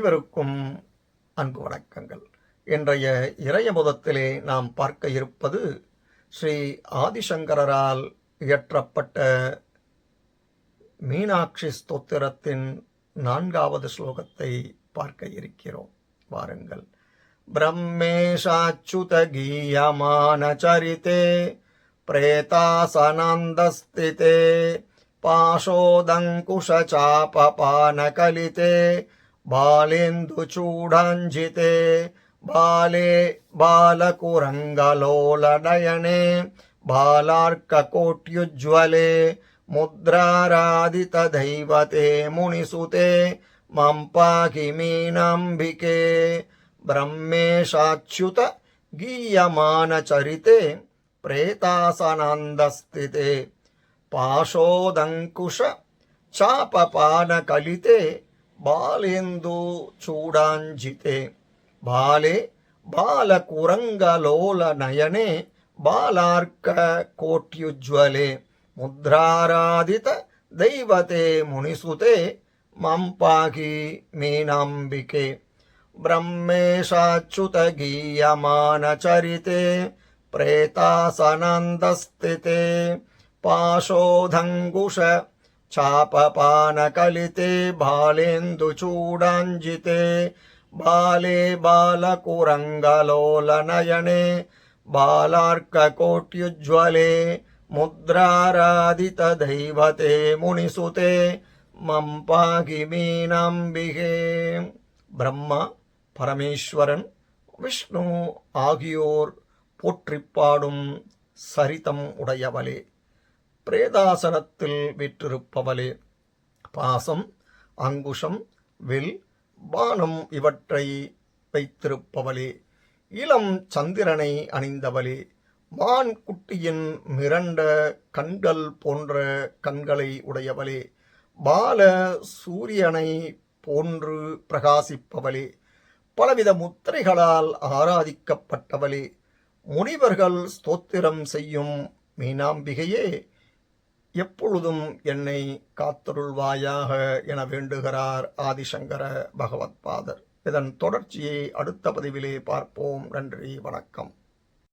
அனைவருக்கும் அன்பு வணக்கங்கள். இன்றைய இறைய முதத்திலே நாம் பார்க்க இருப்பது ஸ்ரீ ஆதிசங்கரால் இயற்றப்பட்ட மீனாட்சி ஸ்தோத்திரத்தின் நான்காவது ஸ்லோகத்தை பார்க்க இருக்கிறோம். வாருங்கள். பிரம்மேஷாச்சுதகீயமானச்சரித்தே பிரேதாசனந்தஸ்திதே பாஷோதங்குஷசாபபானகலிதே बालेन्दुचूडाञ्जिते बाले बालकुरङ्गलोलनयने बालार्ककोट्युज्ज्वले मुद्रारादितदैवते मुनिसुते मं पाहि मीनाम्बिके ब्रह्मेशाच्युत गीयमानचरिते प्रेतासनान्दस्थिते पाशोदङ्कुश चापपानकलिते ಬಾಲೆಂದು ಚೂಡಾಂಜಿತೆ, ಬಾಲೆ ಬಾಲ ಕುರಂಗ ಲೋಲ ನಯನೆ, ಬಾಲಾರ್ಕ ಕೋಟ್ಯುಜ್ವಲೆ, ಮುದ್ರಾರಾಧಿತ ದೈವತೆ ಮುನಿಸುತೆ, ಮಂಪಾಗಿ ಮೀನಾಂಬಿಕೆ, ಬ್ರಹ್ಮೇಶಾಚ್ಯುತ ಗೀಯಮಾನ ಚರಿತೆ, ಪ್ರೇತಾಸನಂದಸ್ಥಿತೆ ಪಾಶೋಧಂಗುಷ चापपानकलिते बालेन्दुचूडाञ्जिते बाले बालकुरङ्गलोलनयने बालार्ककोट्युज्ज्वले मुद्राराधितदैवते मुनिसुते मं पाहि मीनाम्बिके பிரம்மா பரமேஸ்வரன் விஷ்ணு ஆகியோர் போற்றிப் பாடும் சரிதம் உடையவளே பிரேதாசனத்தில் விற்றிருப்பவளே பாசம் அங்குஷம் வில் பானம் இவற்றை வைத்திருப்பவளே இளம் சந்திரனை அணிந்தவளே மான் குட்டியின் மிரண்ட கண்கள் போன்ற கண்களை உடையவளே பால சூரியனை போன்று பிரகாசிப்பவளே பலவித முத்திரைகளால் ஆராதிக்கப்பட்டவளே முனிவர்கள் ஸ்தோத்திரம் செய்யும் மீனாம்பிகையே எப்பொழுதும் என்னை காத்தருள்வாயாக என வேண்டுகிறார் ஆதிசங்கர பகவத்பாதர் இதன் தொடர்ச்சியை அடுத்த பதிவிலே பார்ப்போம். நன்றி வணக்கம்.